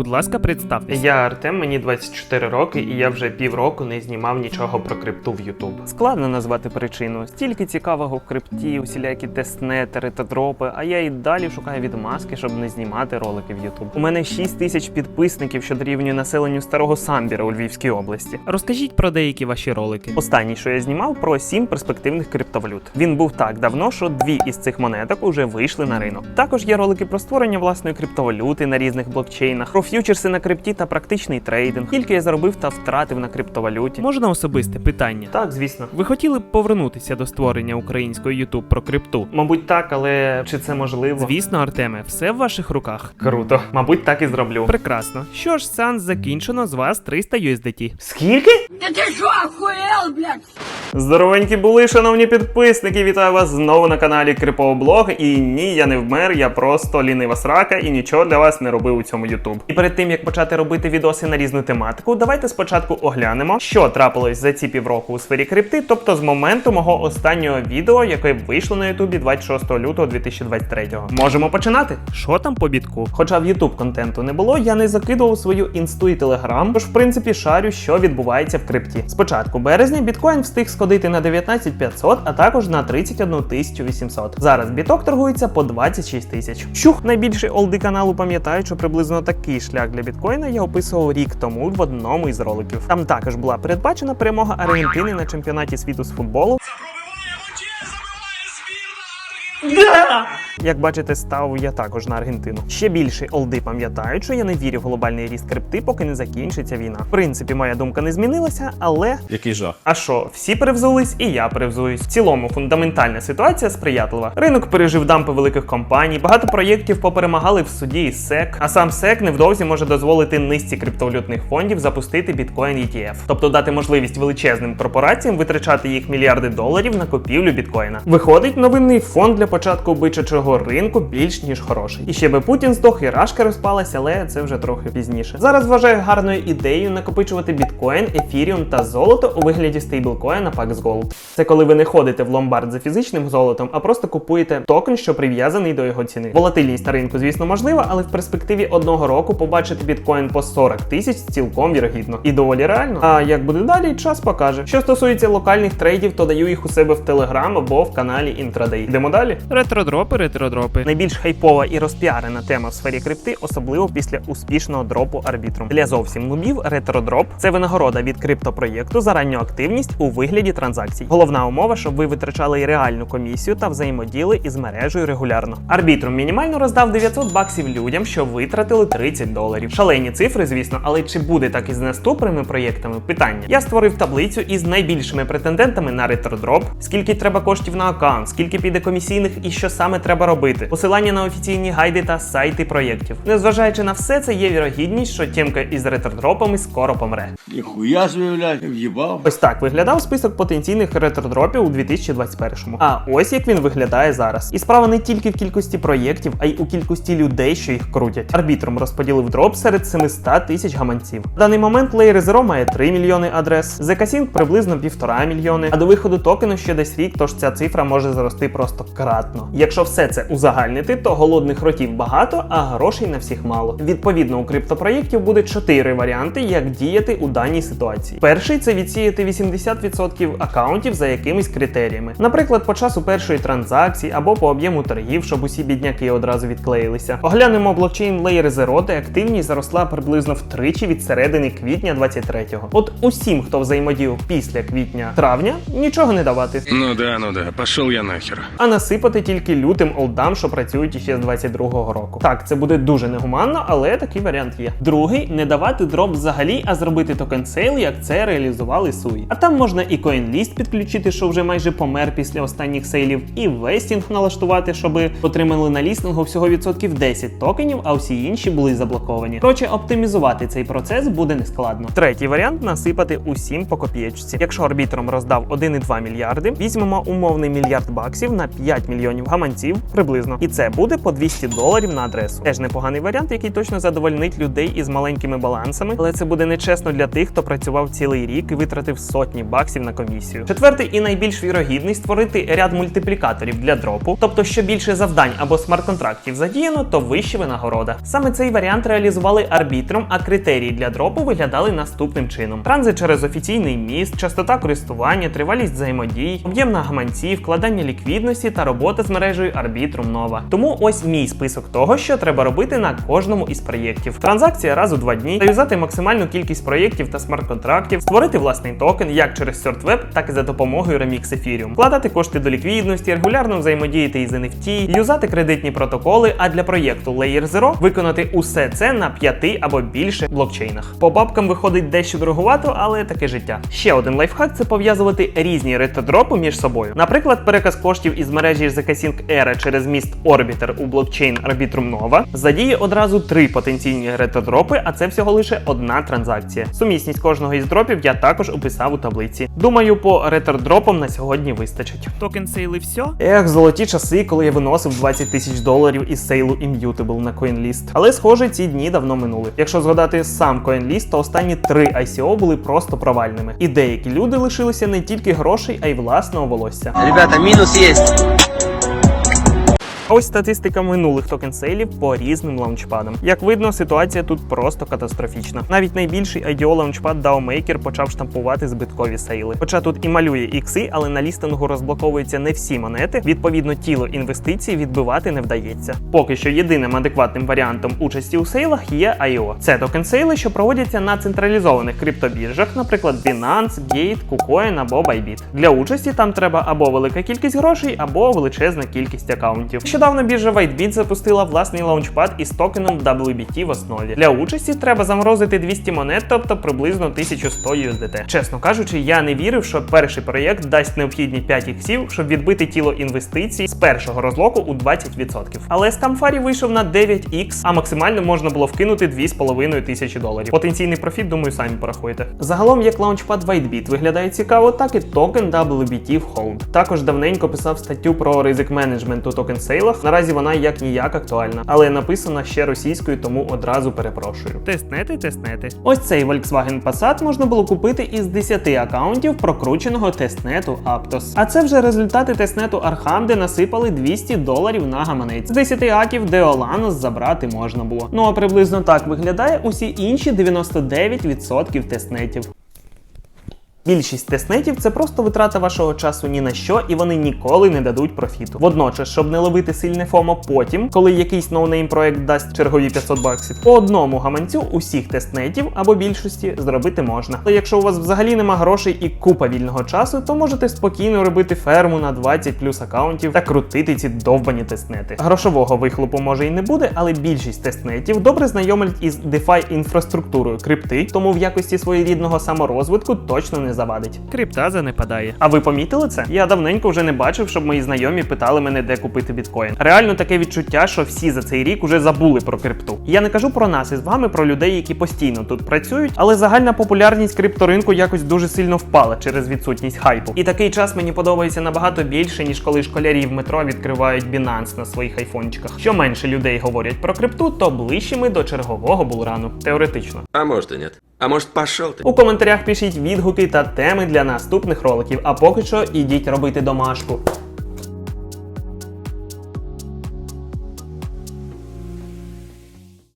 будь ласка, представтеся. Я Артем, мені 24 роки, і я вже півроку не знімав нічого про крипту в YouTube. Складно назвати причину. Стільки цікавого в крипті, усілякі тестнетери та дропи, а я і далі шукаю відмазки, щоб не знімати ролики в YouTube. У мене 6 тисяч підписників, що дорівнює населенню старого Самбіра у Львівській області. Розкажіть про деякі ваші ролики. Останній, що я знімав, про 7 перспективних криптовалют. Він був так давно, що дві із цих монеток уже вийшли на ринок. Також є ролики про створення власної криптовалюти на різних блокчейнах, про ф'ючерси на крипті та практичний трейдинг. Скільки я заробив та втратив на криптовалюті. Можна особисте питання? Так, звісно. Ви хотіли б повернутися до створення української YouTube про крипту? Мабуть, так, але чи це можливо? Звісно, Артеме, все в ваших руках. Круто. Мабуть, так і зроблю. Прекрасно. Що ж, Сан, закінчено з вас 300 USDT. Скільки? Да ты что, охуел, блядь? Здоровенькі були, шановні підписники. Вітаю вас знову на каналі Крипооблог. І ні, я не вмер, я просто лінива срака і нічого для вас не робив у цьому YouTube. І перед тим як почати робити відоси на різну тематику, давайте спочатку оглянемо, що трапилось за ці півроку у сфері крипти, тобто з моменту мого останнього відео, яке вийшло на Ютубі 26 лютого 2023. Можемо починати? Що там по бітку? Хоча в YouTube контенту не було, я не закидував свою інсту і телеграм, тож в принципі шарю, що відбувається в крипті. Спочатку березня біткоін встиг сходити на 19500, а також на 31800. Зараз біток торгується по 26 тисяч. Щух, найбільші олди каналу пам'ятають, що приблизно такий шлях для біткоїна я описував рік тому в одному із роликів. Там також була передбачена перемога Аргентини на чемпіонаті світу з футболу. Як бачите, став я також на Аргентину. Ще більше олди пам'ятають, що я не вірю в глобальний ріст крипти, поки не закінчиться війна. В принципі, моя думка не змінилася, але Який жах. а що, всі перевзулись, і я перевзуюсь. В цілому фундаментальна ситуація сприятлива. Ринок пережив дампи великих компаній, багато проєктів поперемагали в суді із SEC, а сам SEC невдовзі може дозволити низці криптовалютних фондів запустити біткоін ETF, тобто дати можливість величезним корпораціям витрачати їх мільярди доларів на купівлю біткоїна. Виходить, новинний фонд для початку бичачого ринку більш ніж хороший. І ще би Путін здох, і рашка розпалась, але це вже трохи пізніше. Зараз вважаю гарною ідеєю накопичувати біткоін, ефіріум та золото у вигляді стейблкоїна Pax Gold. Це коли ви не ходите в ломбард за фізичним золотом, а просто купуєте токен, що прив'язаний до його ціни. Волатильність на ринку, звісно, можлива, але в перспективі одного року побачити біткоін по 40 тисяч цілком вірогідно. І доволі реально. А як буде далі, час покаже. Що стосується локальних трейдів, то даю їх у себе в Telegram або в каналі Intraday. Йдемо далі. Ретродропи, ретродропи. Найбільш хайпова і розпіарена тема в сфері крипти, особливо після успішного дропу Arbitrum. Для зовсім нубів ретродроп це винагорода від криптопроєкту за ранню активність у вигляді транзакцій. Головна умова, щоб ви витрачали реальну комісію та взаємоділи із мережею регулярно. Arbitrum мінімально роздав 900 баксів людям, що витратили 30 доларів. Шалені цифри, звісно, але чи буде так із наступними проєктами? Питання. Я створив таблицю із найбільшими претендентами на ретродроп, скільки треба коштів на аккаунт, скільки піде комісійних і що саме треба робити. Посилання на офіційні гайди та сайти проєктів. Незважаючи на все це, є вірогідність, що тємка із ретродропами скоро помре. Себе, блядь, въебал. Ось так виглядав список потенційних ретродропів у 2021-му. А ось як він виглядає зараз. І справа не тільки в кількості проєктів, а й у кількості людей, що їх крутять. Арбітром розподілив дроп серед 700 тисяч гаманців. В даний момент Layer Zero має 3 мільйони адрес, ZK-Sync приблизно 1,5 мільйони, а до виходу токену ще десь рік, тож ця цифра може зрости просто кратно. Якщо все це узагальнити, то голодних ротів багато, а грошей на всіх мало. Відповідно, у криптопроєктів буде 4 варіанти, як діяти у даній ситуації. Перший це відсіяти 80% акаунтів за якимись критеріями, наприклад, по часу першої транзакції або по об'єму торгів, щоб усі бідняки одразу відклеїлися. Оглянемо блокчейн Layer Zero, де активність зросла приблизно втричі від середини квітня 23-го. От усім, хто взаємодіяв після квітня травня, нічого не давати. Ну да, ну да, пошел я нахер. А насипати тільки лютим олдам, що працюють іще з 22-го року. Так, це буде дуже негуманно, але такий варіант є. Другий не давати дроп взагалі, а зробити токен сейл, як це реалізували Суї. А там можна і CoinList підключити, що вже майже помер після останніх сейлів, і вестінг налаштувати, щоб отримали на лістингу всього відсотків 10 токенів, а всі інші були заблоковані. Коротше, оптимізувати цей процес буде нескладно. Третій варіант насипати усім по копієчці. Якщо арбітром роздав 1,2 мільярди, візьмемо умовний мільярд баксів на 5 мільйонів гаманців, приблизно. І це буде по 200 доларів на адресу. Теж непоганий варіант, який точно задовольнить людей із маленькими балансами, але це буде нечесно для тих, хто працював цілий рік і витратив сотні баксів на комісію. Четвертий і найбільш вірогідний створити ряд мультиплікаторів для дропу, тобто що більше завдань або смарт-контрактів задіяно, то вище винагорода. Саме цей варіант реалізували арбітром, а критерії для дропу виглядали наступним чином: транзит через офіційний міст, частота користування, тривалість взаємодій, об'єм на гаманці, вкладання ліквідності та робота з мережею Arbitrum Nova. Тому ось мій список того, що треба робити на кожному із проєктів. Транзакція раз у два дні, зав'язати максимальну кількість проєктів та смарт-контрактів, створити власний токен як через SortWeb, так і за допомогою Remix Ethereum, вкладати кошти до ліквідності, регулярно взаємодіяти із NFT, юзати кредитні протоколи, а для проєкту Layer Zero виконати усе це на п'яти або більше блокчейнах. По бабкам виходить дещо дороговато, але таке життя. Ще один лайфхак це пов'язувати різні ретодропи між собою. Наприклад, переказ коштів із мережі ZK-Sync Era через міст Orbiter у блокчейн Arbitrum Nova задіє одразу три потенційні ретодропи, а це всього лише одна транзакція. Сумісність кожного із дропів я також описав у таблиці. Думаю, по ретодропам на сьогодні вистачить. Токен сейли все? Ех, золоті часи, коли я виносив 20 тисяч доларів із сейлу Immutable на CoinList. Але схоже, ці дні давно минули. Якщо згадати сам CoinList, то останні три ICO були просто провальними. І деякі люди лишилися не тільки грошей, а й власного волосся. Ребята, минус есть. Ось статистика минулих токен-сейлів по різним лаунчпадам. Як видно, ситуація тут просто катастрофічна. Навіть найбільший IDO лаунчпад DAO-Maker почав штампувати збиткові сейли. Хоча тут і малює ікси, але на лістингу розблоковуються не всі монети. Відповідно, тіло інвестицій відбивати не вдається. Поки що єдиним адекватним варіантом участі у сейлах є IO. Це токен-сейли, що проводяться на централізованих криптобіржах, наприклад, Binance, Gate, KuCoin або Bybit. Для участі там треба або велика кількість грошей, або величезна кількість акаунтів. Нещодавно біржа WhiteBit запустила власний лаунчпад із токеном WBT в основі. Для участі треба заморозити 200 монет, тобто приблизно 1100 USDT. Чесно кажучи, я не вірив, що перший проєкт дасть необхідні 5 іксів, щоб відбити тіло інвестицій з першого розлоку у 20%. Але скамфарі вийшов на 9x, а максимально можна було вкинути 2,5 тисячі доларів. Потенційний профіт, думаю, самі порахуєте. Загалом, як лаунчпад WhiteBit виглядає цікаво, так і токен WBT в Hold. Також давненько писав статтю про ризик менеджменту токен сейлах. Наразі вона як ніяк актуальна, але написана ще російською, тому одразу перепрошую. Тестнети, тестнети. Ось цей Volkswagen Passat можна було купити із 10 акаунтів прокрученого тестнету Aptos. А це вже результати тестнету Arkham, де насипали 200 доларів на гаманець. З 10 аків Deolanos забрати можна було. Ну а приблизно так виглядає усі інші 99% тестнетів. Більшість тестнетів це просто витрата вашого часу ні на що, і вони ніколи не дадуть профіту. Водночас, щоб не ловити сильне фомо потім, коли якийсь ноунейм проект дасть чергові 500 баксів, по одному гаманцю усіх тестнетів або більшості зробити можна. Але якщо у вас взагалі нема грошей і купа вільного часу, то можете спокійно робити ферму на 20 плюс акаунтів та крутити ці довбані тестнети. Грошового вихлопу може і не буде, але більшість тестнетів добре знайомлять із DeFi інфраструктурою крипти, тому в якості своєрідного саморозвитку точно не завадить. Крипта занепадає. А ви помітили це? Я давненько вже не бачив, щоб мої знайомі питали мене, де купити біткоін. Реально таке відчуття, що всі за цей рік уже забули про крипту. Я не кажу про нас із вами, про людей, які постійно тут працюють, але загальна популярність крипторинку якось дуже сильно впала через відсутність хайпу. І такий час мені подобається набагато більше, ніж коли школярі в метро відкривають Binance на своїх айфончиках. Що менше людей говорять про крипту, то ближче ми до чергового булрану. Теоретично. А может и нет. А може, пішов ти? У коментарях пишіть відгуки та теми для наступних роликів. А поки що ідіть робити домашку.